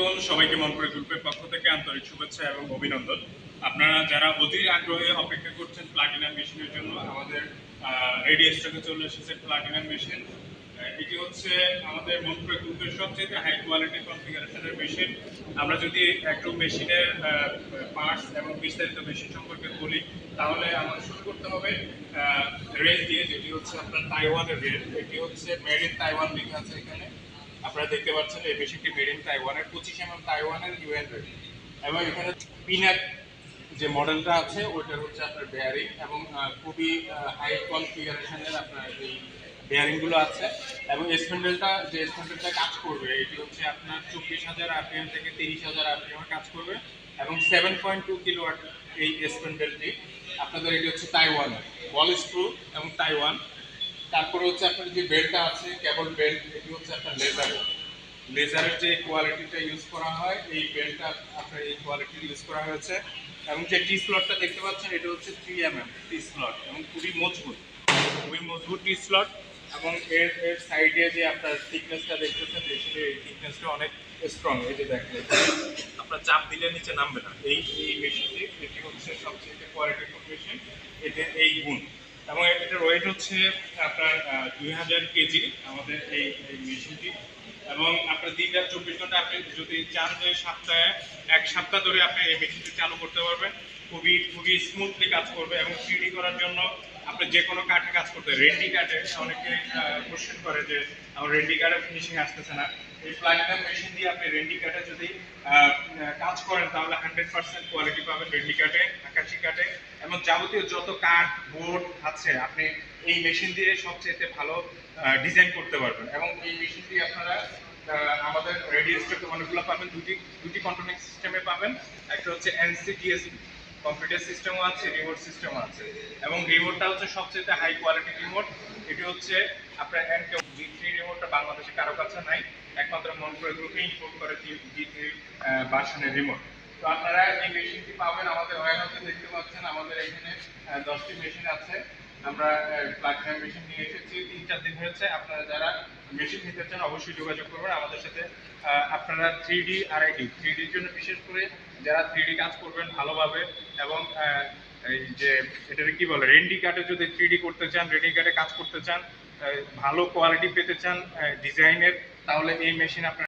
আলাইকুম, সবাইকে মনপুরে গ্রুপের পক্ষ থেকে আন্তরিক শুভেচ্ছা এবং অভিনন্দন। আপনারা যারা অধীর আগ্রহে অপেক্ষা করছেন প্লাটিনাম মেশিনের জন্য, আমাদের রেডি স্টকে চলে এসেছে প্লাটিনাম মেশিন। এটি হচ্ছে আমাদের মনপুরে গ্রুপের সবচেয়ে হাই কোয়ালিটি কনফিগারেশনের মেশিন। আমরা যদি একটু মেশিনের পার্টস এবং বিস্তারিত মেশিন সম্পর্কে বলি, তাহলে আমাদের শুরু করতে হবে রেল দিয়ে, যেটি হচ্ছে আপনার তাইওয়ানের রেল। এটি হচ্ছে মেড ইন তাইওয়ান লেখা আছে এখানে। আপনারা দেখতে পাচ্ছেন এই মেড ইন তাইওয়ানের পঁচিশ এম তাইওয়ানের ইউএন রেল এবং এখানে পিনাক যে মডেলটা আছে, ওইটার হচ্ছে আপনার বেয়ারিং এবং খুবই হাই কনফিগারেশনের আপনার এই বেয়ারিংগুলো আছে। এবং স্প্যান্ডেলটা যে স্প্যান্ডেলটা কাজ করবে, এটি হচ্ছে আপনার চব্বিশ হাজার আরপিএম থেকে তিরিশ হাজার আরপিএম কাজ করবে। এবং সেভেন পয়েন্ট টু কিলো এই স্প্যান্ডেলটি আপনাদের এটি হচ্ছে তাইওয়ান বল স্ক্রু এবং তাইওয়ান তারপরে হচ্ছে আপনার যে বেল্টটা আছে, কেবল বেল্ট, এটি হচ্ছে আপনার লেজার লেজারের যে কোয়ালিটিটা ইউজ করা হয়, এই বেল্টটা আপনার এই কোয়ালিটি ইউজ করা হয়েছে। এবং যে টি স্লটটা দেখতে পাচ্ছেন, এটা হচ্ছে three M M T slot এবং খুবই মজবুত। খুবই মজবুত টি স্লট এবং এর এর সাইডে যে আপনার থিকনেসটা দেখতেছেন এই থিকনেসটা অনেক স্ট্রং এই যে দেখেন আপনার চাপ দিলে নিচে নামবে না। এই এই মেশিনটি এটি হচ্ছে সবচেয়ে কোয়ালিটি মেশিন এতে এই গুণ। এবং এটার ওয়েট হচ্ছে আপনার দুই হাজার কেজি আমাদের এই মেশিনটি। এবং আপনার দিন রাত চব্বিশ ঘণ্টা আপনি যদি চান যে সপ্তাহে এক সপ্তাহ ধরে আপনি এই মেশিনটি চালু করতে পারবেন। খুবই খুবই স্মুথলি কাজ করবে এবং থ্রিডি করার জন্য আপনি যে কোনো কাঠে কাজ করতে রেন্ডি কাঠে অনেকে কোশ্চেন করে যে, আমার রেন্ডি কাঠে ফিনিশিং আসতেছে না। এই প্লাটিনাম মেশিন দিয়ে আপনি রেন্ডি কাঠে যদি কাজ করেন, তাহলে হান্ড্রেড পার্সেন্ট কোয়ালিটি পাবেন রেন্ডি কাঠে আকাশি কাঠে এবং যাবতীয় যত কাঠ বোর্ড আছে, আপনি এই মেশিন দিয়ে সবচেয়ে ভালো ডিজাইন করতে পারবেন। এবং এই মেশিন দিয়ে আপনারা আমাদের রেডিও স্টকে অনেকগুলো পাবেন। দুটি দুটি কন্ট্রোলিং সিস্টেমে পাবেন। একটা হচ্ছে এনসিটিএস কম্পিউটার সিস্টেমও আছে রিমোট সিস্টেমও আছে। এবং রিমোটটা হচ্ছে সবচেয়ে হাই কোয়ালিটি রিমোট এটি হচ্ছে আপনার এনকে জি থ্রি রিমোটটা বাংলাদেশে কারও কাছে নাই। একমাত্র মনপুরের গ্রুপে ইম্পোর্ট করে জি থ্রি বাসনের রিমোট তো আপনারা এই মেশিনটি পাবেন আমাদের ওয়ারহাউসে দেখতে পাচ্ছেন। আমাদের এখানে দশটি মেশিন আছে। আমরা প্লাটিনাম মেশিন নিয়ে এসেছি। তিন চার দিন হয়েছে। আপনারা যারা মেশিন নিতে চান, অবশ্যই যোগাযোগ করবেন আমাদের সাথে। আপনারা থ্রি ডি আর আইডি থ্রি ডির জন্য বিশেষ করে যারা থ্রি ডি কাজ করবেন ভালোভাবে এবং এই যে এটাকে কি বলে রেন্ডি কার্ডে যদি থ্রি ডি করতে চান রেন্ডি কার্ডে কাজ করতে চান ভালো কোয়ালিটি পেতে চান ডিজাইনের তাহলে এই মেশিন আপনার